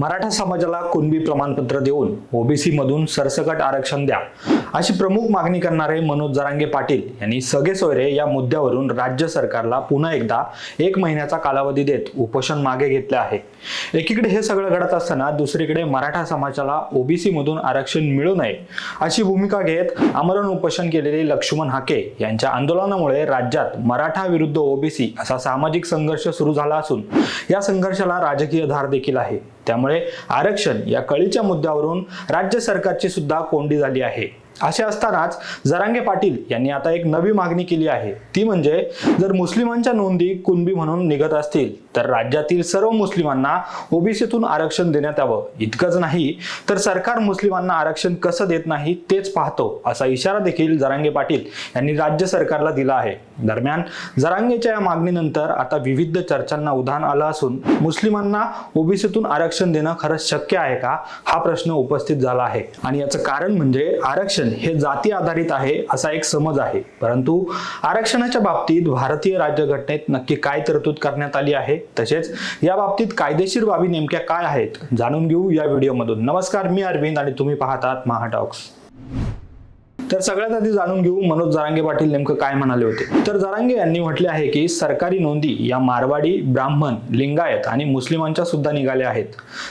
मराठा समाजाला कुणबी प्रमाणपत्र देऊन ओबीसी मधून सरसकट आरक्षण द्या अशी प्रमुख मागणी करणारे मनोज जरांगे पाटील यांनी सगळे सोयरे या मुद्द्यावरून राज्य सरकारला पुन्हा एकदा एक महिन्याचा कालावधी देत उपोषण मागे घेतले आहे. एकीकडे हे सगळं घडत असताना दुसरीकडे मराठा समाजाला ओबीसी मधून आरक्षण मिळू नये अशी भूमिका घेत आमरण उपोषण केलेले लक्ष्मण हाके यांच्या आंदोलनामुळे राज्यात मराठा विरुद्ध ओबीसी असा सामाजिक संघर्ष सुरू झाला असून या संघर्षाला राजकीय धार देखील आहे. त्यामुळे आरक्षण या कळीच्या मुद्द्यावरून राज्य सरकारची सुद्धा कोंडी झाली आहे. असे असतानाच जरांगे पाटील यांनी आता एक नवी मागणी केली आहे. ती म्हणजे जर मुस्लिमांच्या नोंदी कुणबी म्हणून निघत असतील तर राज्यातील सर्व मुस्लिमांना ओबीसीतून आरक्षण देण्यात यावं. इतकंच नाही तर सरकार मुस्लिमांना आरक्षण कसं देत नाही तेच पाहतो असा इशारा देखील जरांगे पाटील यांनी राज्य सरकारला दिला आहे. दरम्यान जरांगेच्या या मागणीनंतर आता विविध चर्चांना उधाण आलं असून मुस्लिमांना ओबीसीतून आरक्षण देणं खरंच शक्य आहे का हा प्रश्न उपस्थित झाला आहे. आणि याचं कारण म्हणजे आरक्षण. हे जाती आधारित आहे असा एक समज आहे. परंतु आरक्षणाच्या बाबतीत भारतीय राज्यघटनेत नक्की काय तरतूद करण्यात आली आहे? तसेच या बाबतीत कायदेशीर बाबी नेमक्या काय आहेत? जाणून घेऊ या व्हिडिओमधून. नमस्कार मी अरविंद आणि तुम्ही पाहतात महाटॉक्स तर सगळ्यात आधी जाणून घेऊ मनोज जरांगे पाटील नेमकं काय म्हणाले होते. तर जरांगे यांनी म्हटले आहे की सरकारी नोंदी या मारवाडी ब्राह्मण लिंगायत आणि मुस्लिमांच्या सुद्धा निघाल्या आहेत.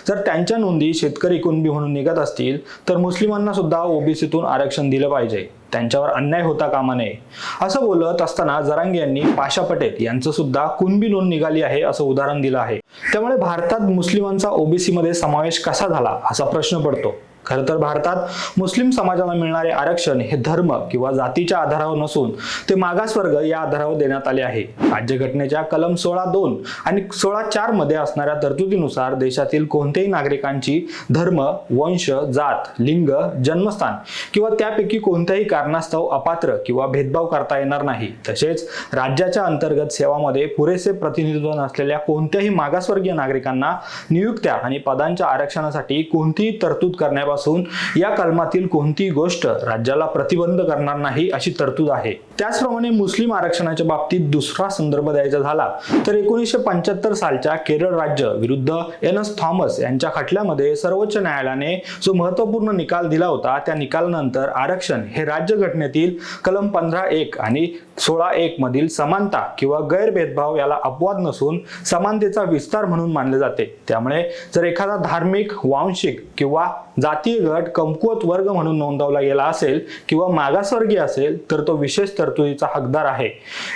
जर त्यांच्या नोंदी शेतकरी कुणबी म्हणून निघत असतील तर मुस्लिमांना सुद्धा ओबीसीतून आरक्षण दिलं पाहिजे. त्यांच्यावर अन्याय होता कामा नये. असं बोलत असताना जरांगे यांनी पाशा पटेल यांचं सुद्धा कुणबी नोंद निघाली आहे असं उदाहरण दिलं आहे. त्यामुळे भारतात मुस्लिमांचा ओबीसी मध्ये समावेश कसा झाला असा प्रश्न पडतो. खरं तर भारतात मुस्लिम समाजाला मिळणारे आरक्षण हे धर्म किंवा जातीच्या आधारावर नसून ते मागासवर्ग या आधारावर देण्यात आले आहे. राज्यघटनेच्या कलम सोळा दोन आणि सोळा चारमध्ये असणाऱ्या तरतुदीनुसार देशातील कोणत्याही नागरिकांची धर्म वंश जात लिंग जन्मस्थान किंवा त्यापैकी कोणत्याही कारणास्तव अपात्र किंवा भेदभाव करता येणार नाही. तसेच राज्याच्या अंतर्गत सेवामध्ये पुरेसे प्रतिनिधित्व नसलेल्या कोणत्याही मागासवर्गीय नागरिकांना नियुक्त्या आणि पदांच्या आरक्षणासाठी कोणतीही तरतूद करण्या करण्यापासून या कलमातील कोणतीही गोष्ट राज्याला प्रतिबंध करणार नाही अशी तरतूद आहे. त्याचप्रमाणे मुस्लिम आरक्षणाच्या बाबतीत दुसरा संदर्भ द्यायचा झाला तर एकोणीसशे पंच्याहत्तर सालच्या केरळ राज्य विरुद्ध एन. एस. थॉमस यांच्या खटल्यामध्ये सर्वोच्च न्यायालयाने जो महत्त्वपूर्ण निकाल दिला होता त्या निकालानंतर आरक्षण हे राज्यघटनेतील कलम पंधरा एक आणि सोळा एक मधील समानता किंवा गैरभेदभाव याला अपवाद नसून समानतेचा विस्तार म्हणून मानले जाते. त्यामुळे जर एखादा धार्मिक वांशिक किंवा जातीय गट कमकुवत वर्ग म्हणून नोंदवला गेला असेल किंवा मागासवर्गीय असेल तर तो विशेष तर तरतुदीचा हकदार आहे.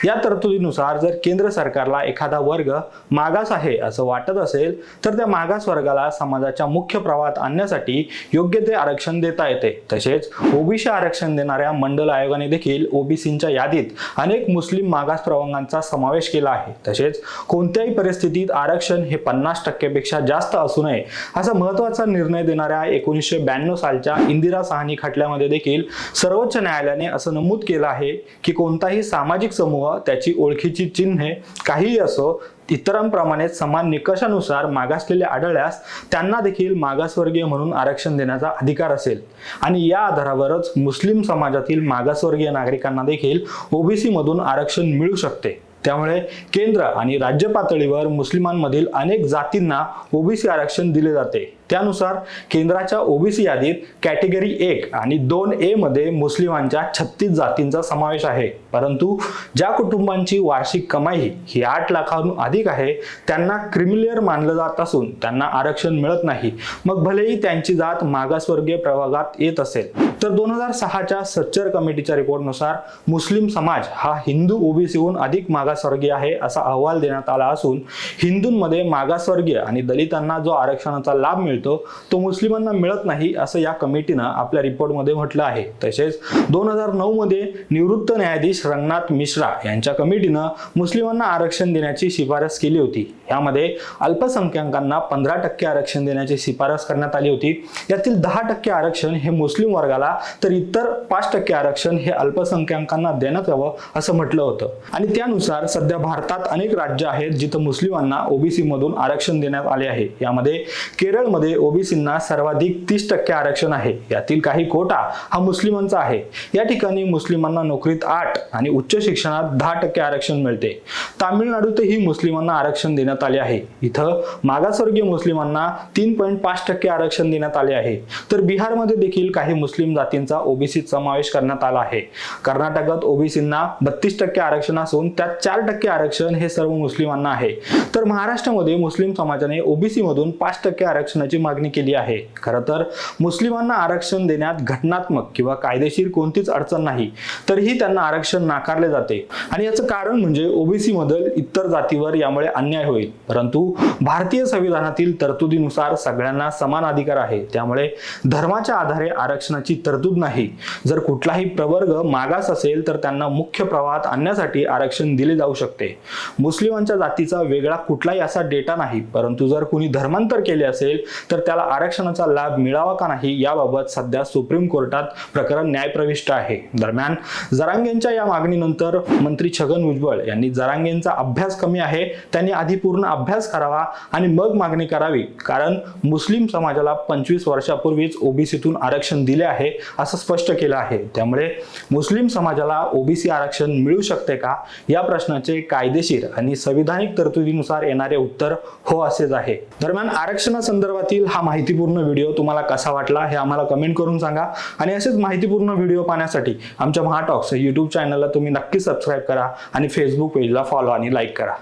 या तरतुदीनुसार जर केंद्र सरकारला एखादा वर्ग मागास आहे असं वाटत असेल तर त्या मागास वर्गाला समाजाच्या मुख्य प्रवाहात आणण्यासाठी योग्य ते आरक्षण देता येते. तसेच ओबीसी आरक्षण देणाऱ्या मंडल आयोगाने देखील ओबीसींच्या यादीत अनेक मुस्लिम मागास प्रवर्गांचा समावेश केला आहे. तसेच कोणत्याही परिस्थितीत आरक्षण हे पन्नास टक्क्यापेक्षा जास्त असू नये असा महत्त्वाचा निर्णय देणाऱ्या एकोणीसशे ब्याण्णव सालच्या इंदिरा साहनी खटल्यामध्ये देखील सर्वोच्च न्यायालयाने असं नमूद केलं आहे की कोणताही सामाजिक समूह त्याची ओळखीची चिन्हे काहीही असो इतरांप्रमाणे समान निकषानुसार मागासलेले आढळल्यास त्यांना देखील मागासवर्गीय म्हणून आरक्षण देण्याचा अधिकार असेल. आणि या आधारावरच मुस्लिम समाजातील मागासवर्गीय नागरिकांना देखील ओबीसी मधून आरक्षण मिळू शकते. त्यामुळे केंद्र आणि राज्य पातळीवर मुस्लिमांमधील अनेक जातींना ओबीसी आरक्षण दिले जाते. त्यानुसार केंद्राच्या ओबीसी यादीत कॅटेगरी एक आणि दोन ए मध्ये मुस्लिमांच्या छत्तीस जातींचा समावेश आहे. परंतु ज्या कुटुंबांची वार्षिक कमाई ही आठ लाखाहून अधिक आहे त्यांना क्रिमिलियर मानलं जात असून त्यांना आरक्षण मिळत नाही. मग भलेही त्यांची जात मागासवर्गीय प्रभागात येत असेल तर दोन हजार सहाच्या सच्चर कमिटीच्या रिपोर्टनुसार मुस्लिम समाज हा हिंदू ओबीसीहून अधिक मागासवर्गीय आहे असा अहवाल देण्यात आला असून हिंदूंमध्ये मागासवर्गीय आणि दलितांना जो आरक्षणाचा लाभ मिळतो मिळतो. तो मुस्लिमांना मिळत नाही असं या कमिटीनं आपल्या रिपोर्टमध्ये म्हटलं आहे. तसेच दोन हजार नऊमध्ये निवृत्त न्यायाधीश रंगनाथ मिश्रा यांच्या कमिटीनं मुस्लिमांना आरक्षण देण्याची शिफारस केली होती. यामध्ये अल्पसंख्याकांना पंधरा टक्के आरक्षण देण्याची शिफारस करण्यात आली होती. यातील दहा टक्के आरक्षण हे मुस्लिम वर्गाला तर इतर पाच टक्के आरक्षण हे अल्पसंख्याकांना देण्यात यावं असं म्हटलं होतं. आणि त्यानुसार सध्या भारतात अनेक राज्य आहेत जिथं मुस्लिमांना ओबीसी मधून आरक्षण देण्यात आले आहे. यामध्ये केरळमध्ये मध्ये ओबीसींना सर्वाधिक तीस टक्के आरक्षण आहे. यातील काही कोटा हा मुस्लिमांचा आहे. या ठिकाणी मुस्लिमांना नोकरीत आठ आणि उच्च शिक्षणात दहा टक्के आरक्षण मिळते. तामिळनाडूतही मुस्लिमांना आरक्षण देण्यात आले आहे. इथं मागासवर्गीय मुस्लिमांना तीन पॉईंट पाच टक्के आरक्षण देण्यात आले आहे. तर बिहारमध्ये देखील काही मुस्लिम जातींचा ओबीसीत समावेश करण्यात आला आहे. कर्नाटकात ओबीसींना बत्तीस टक्के आरक्षण असून त्यात चार टक्के आरक्षण हे सर्व मुस्लिमांना आहे. तर महाराष्ट्रामध्ये मुस्लिम समाजाने ओबीसी मधून पाच टक्के आरक्षणाची करण्याची मागणी केली आहे. खरं तर मुस्लिमांना आरक्षण देण्यात घटनात्मक किंवा कायदेशीर कोणतीच अडचण नाही तरीही त्यांना आरक्षण नाकारले जाते. आणि याचं कारण म्हणजे ओबीसी मधील इतर जातीवर यामुळे अन्याय होईल. परंतु भारतीय संविधानातील तरतुदीनुसार सगळ्यांना समान अधिकार आहे. त्यामुळे धर्माच्या आधारे आरक्षणाची तरतूद नाही. जर कुठलाही प्रवर्ग मागास असेल तर त्यांना मुख्य प्रवाहात आणण्यासाठी आरक्षण दिले जाऊ शकते. मुस्लिमांच्या जातीचा वेगळा कुठलाही असा डेटा नाही. परंतु जर कुणी धर्मांतर केले असेल तर त्याला आरक्षणाचा लाभ मिळावा का नाही याबाबत सध्या सुप्रीम कोर्टात प्रकरण न्यायप्रविष्ट आहे. दरम्यान जरांगेंच्या या मागणीनंतर मंत्री छगन भुजबळ यांनी जरांगेंचा अभ्यास कमी आहे त्यांनी आधी पूर्ण अभ्यास करावा आणि मग मागणी करावी. कारण मुस्लिम समाजाला पंचवीस वर्षापूर्वीच ओबीसीतून आरक्षण दिले आहे असं स्पष्ट केलं आहे. त्यामुळे मुस्लिम समाजाला ओबीसी आरक्षण मिळू शकते का? या प्रश्नाचे कायदेशीर आणि संविधानिक तरतुदीनुसार येणारे उत्तर हो असेच आहे. दरम्यान आरक्षणासंदर्भातील हा माहितीपूर्ण व्हिडिओ तुम्हाला कसा वाटला हे आम्हाला कमेंट करून सांगा. आणि असेच माहितीपूर्ण व्हिडिओ पाहण्यासाठी आमच्या महाटॉक्स यूट्यूब चॅनलला तुम्ही नक्की सबस्क्राईब करा आणि फेसबुक पेजला फॉलो आणि लाईक करा.